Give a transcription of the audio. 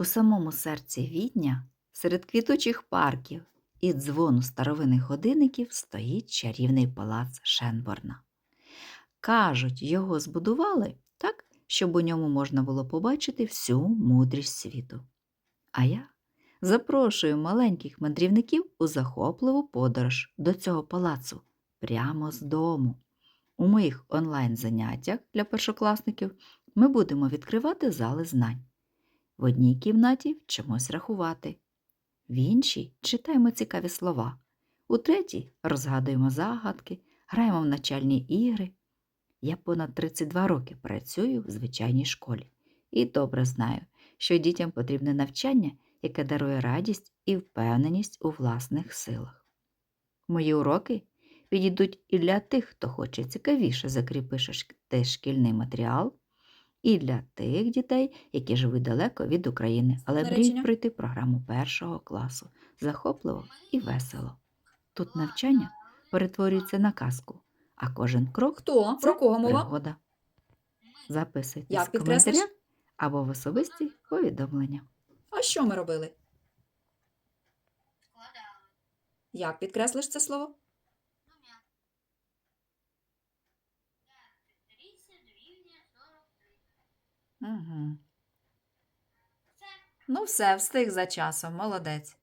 У самому серці відня, серед квітучих парків і дзвону старовинних годинників стоїть чарівний палац Шенборна. Кажуть, його збудували так, щоб у ньому можна було побачити всю мудрість світу. А я запрошую маленьких мандрівників у захопливу подорож до цього палацу прямо з дому. У моїх онлайн-заняттях для першокласників ми будемо відкривати зали знань. В одній кімнаті вчимось рахувати, в іншій читаємо цікаві слова, у третій розгадуємо загадки, граємо в начальні ігри. Я понад 32 роки працюю в звичайній школі і добре знаю, що дітям потрібне навчання, яке дарує радість і впевненість у власних силах. Мої уроки підійдуть і для тих, хто хоче цікавіше закріпити шкільний матеріал, і для тих дітей, які живуть далеко від України, але мріють пройти програму першого класу захопливо і весело. Тут навчання перетворюється на казку, а кожен крок Хто? це Про кого мова? пригода. Записуйтесь в коментарях або в особисті повідомлення. А що ми робили? Як підкреслиш це слово? Угу. Ну, все, встиг за часом, молодець.